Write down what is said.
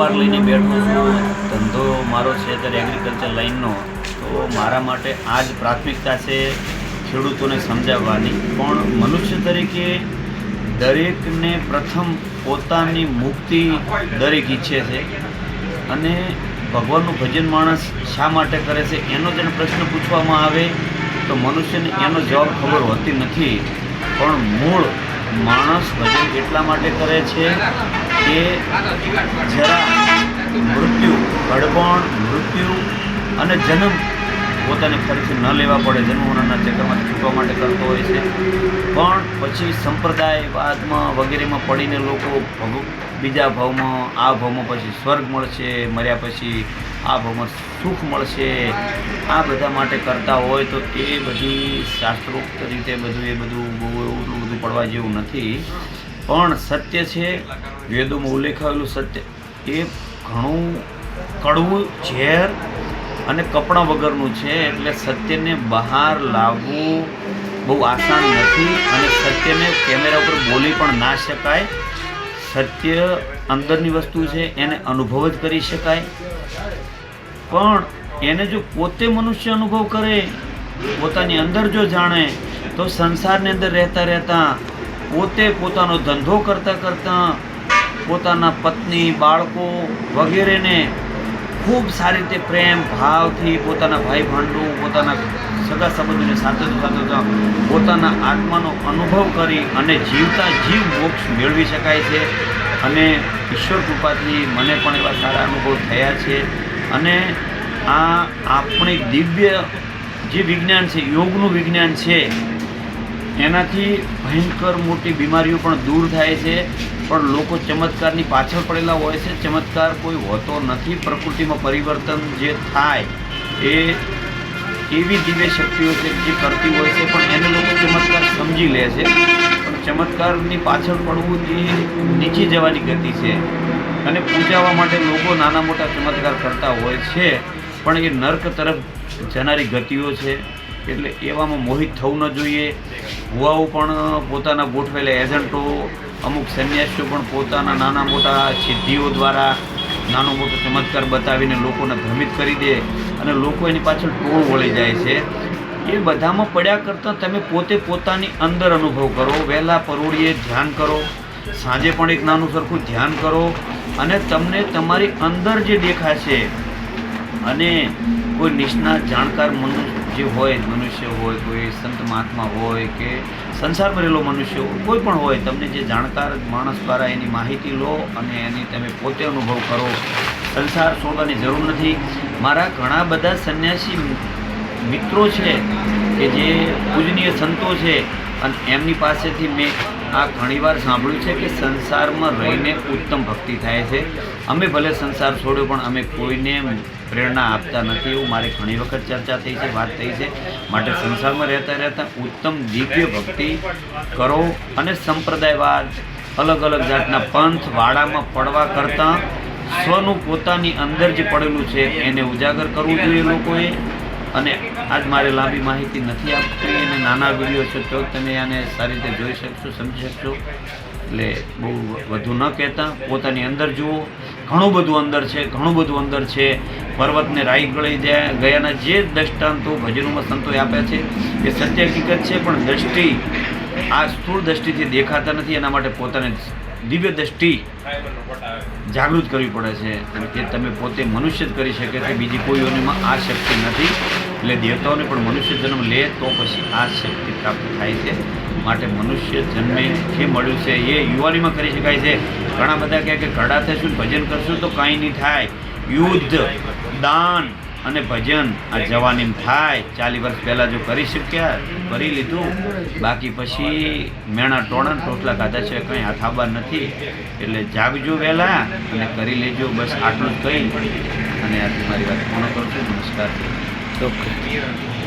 પાર લઈને બેઠો છું. ધંધો મારો છે અત્યારે એગ્રીકલ્ચર લાઈનનો તો મારા માટે આ જ પ્રાથમિકતા છે ખેડૂતોને સમજાવવાની. પણ મનુષ્ય તરીકે દરેકને પ્રથમ પોતાની મુક્તિ દરેક ઈચ્છે છે. અને ભગવાનનું ભજન માણસ શા માટે કરે છે એનો જેને પ્રશ્ન પૂછવામાં આવે તો મનુષ્યને એનો જવાબ ખબર હોતી નથી. પણ મૂળ માણસ ભજન એટલા માટે કરે છે કે જરા મૃત્યુ ગડબણ મૃત્યુ અને જન્મ પોતાને ફરીથી ન લેવા પડે, જન્મ મરણના છૂટવા માટે કરતો હોય છે. પણ પછી સંપ્રદાયવાદમાં વગેરેમાં પડીને લોકો બીજા ભાવમાં, આ ભાવમાં પછી સ્વર્ગ મળશે, મર્યા પછી આ ભાવમાં સુખ મળશે. આ બધા માટે કરતા હોય તો એ બધી શાસ્ત્રોક્ત રીતે બધું એ બધું બહુ એવું બધું પડવા જેવું નથી. પણ સત્ય છે, વેદોમાં ઉલ્લેખાયેલું સત્ય. એ ઘણું કડવું ઝેર અને કપડાં વગરનું છે, એટલે સત્યને બહાર લાવવું બહુ આસાન નથી અને સત્યને કેમેરા ઉપર બોલી પણ ના શકાય. સત્ય અંદરની વસ્તુ છે, એને અનુભવ જ કરી શકાય. પણ એને જો પોતે મનુષ્ય અનુભવ કરે, પોતાની અંદર જો જાણે, તો સંસારની અંદર રહેતા રહેતા પોતે પોતાનો ધંધો કરતાં કરતાં પોતાના પત્ની, બાળકો વગેરેને ખૂબ સારી રીતે પ્રેમ ભાવથી પોતાના ભાઈ ભાંડુ પોતાના સગા સંબંધીને સાચવતા સાચવતા પોતાના આત્માનો અનુભવ કરી અને જીવતા જીવ મોક્ષ મેળવી શકાય છે. અને ઈશ્વર કૃપાથી મને પણ એવા સારા અનુભવ થયા છે. અને આ આપણી દિવ્ય જે વિજ્ઞાન છે, યોગનું વિજ્ઞાન છે એનાથી ભયંકર મોટી બીમારીઓ પણ દૂર થાય છે, પણ લોકો ચમત્કારની પાછળ પડેલા હોય છે. ચમત્કાર કોઈ હોતો નથી. પ્રકૃતિમાં પરિવર્તન જે થાય એ એવી દિવ્ય શક્તિઓ છે જે કરતી હોય છે, પણ એને લોકો ચમત્કાર સમજી લે છે. પણ ચમત્કારની પાછળ પડવું એ નીચી જવાની ગતિ છે. અને પૂજાવા માટે લોકો નાના મોટા ચમત્કાર કરતા હોય છે, પણ એ નર્ક તરફ જનારી ગતિઓ છે. એટલે એવામાં મોહિત થવું ન જોઈએ. ભુવાઓ પણ પોતાના ગોઠવેલા એજન્ટો, અમુક સંન્યાસીઓ પણ પોતાના નાના મોટા સિદ્ધિઓ દ્વારા નાનો મોટો ચમત્કાર બતાવીને લોકોને ભ્રમિત કરી દે અને લોકો એની પાછળ ટોળ વળી જાય છે. એ બધામાં પડ્યા કરતાં તમે પોતે પોતાની અંદર અનુભવ કરો. વહેલા પરોળીએ ધ્યાન કરો. સાંજે પણ એક નાનું સરખું ધ્યાન કરો અને તમને તમારી અંદર જે દેખાશે અને કોઈ નિષ્ણાત, જાણકાર મનુષ્ય જે હોય મનુષ્ય હોય, કોઈ સંત મહાત્મા હોય કે સંસાર ભરેલો મનુષ્ય કોઈ પણ હોય, તમને જે જાણકાર માણસ દ્વારા એની માહિતી લો અને એની તમે પોતે અનુભવ કરો. સંસાર છોડવાની જરૂર નથી. મારા ઘણા બધા સંન્યાસી મિત્રો છે કે જે પૂજનીય સંતો છે અને એમની પાસેથી મેં આ ઘણીવાર સાંભળ્યું છે કે સંસારમાં રહીને ઉત્તમ ભક્તિ થાય છે. અમે ભલે સંસાર છોડ્યો, પણ અમે કોઈને પ્રેરણા આપતા નથી એવું મારે ઘણી વખત ચર્ચા થઈ છે, વાત થઈ છે. માટે સંસારમાં રહેતા રહેતા ઉત્તમ દિવ્ય ભક્તિ કરો અને સંપ્રદાયવાદ, અલગ અલગ જાતના પંથ વાડામાં પડવા કરતાં સ્વનું પોતાની અંદર જે પડેલું છે, એને ઉજાગર કરવું જોઈએ લોકોએ. અને આજ મારે લાંબી માહિતી નથી આપતી અને નાના વીડિયો છે તો તમે આને સારી રીતે જોઈ શકશો, સમજી શકશો. એટલે બહુ વધુ ન કહેતા. પોતાની અંદર જુઓ. ઘણું બધું અંદર છે, ઘણું બધું અંદર છે. પર્વતને રાઈ ગળી જાય. ગયાના જે દ્રષ્ટાંતો ભજનોમાં સંતોએ આપ્યા છે, એ સત્ય હકીકત છે, પણ દ્રષ્ટિ, આ સ્થૂળ દ્રષ્ટિથી દેખાતા નથી. એના માટે પોતાને દિવ્ય દ્રષ્ટિ જાગૃત કરવી પડે છે અને તે તમે પોતે મનુષ્ય જ કરી શકે છે બીજી કોઈ યોનિમાં આ શક્તિ નથી. એટલે દેવતાઓને પણ મનુષ્ય જન્મ લે તો પછી આ શક્તિ પ્રાપ્ત થાય છે. માટે મનુષ્ય જન્મે જે મળ્યું છે એ યુવાનીમાં કરી શકાય છે. ઘણા બધા કહે કે ઘડા થશું ભજન કરશું તો કાંઈ નહીં થાય. યુદ્ધ દાન અને ભજન આ જવાની થાય ચાલી વર્ષ પહેલાં જો કરી શક્યા, કરી લીધું. બાકી પછી મેણા ને ટોટલા ખાધા છે, કંઈ હાથાબાર નથી. એટલે જાગજો વહેલા અને કરી લેજો, બસ આટલું જ કહી. અને આજની મારી વાત પૂર્ણ કરું છું. નમસ્કાર. ઓકે.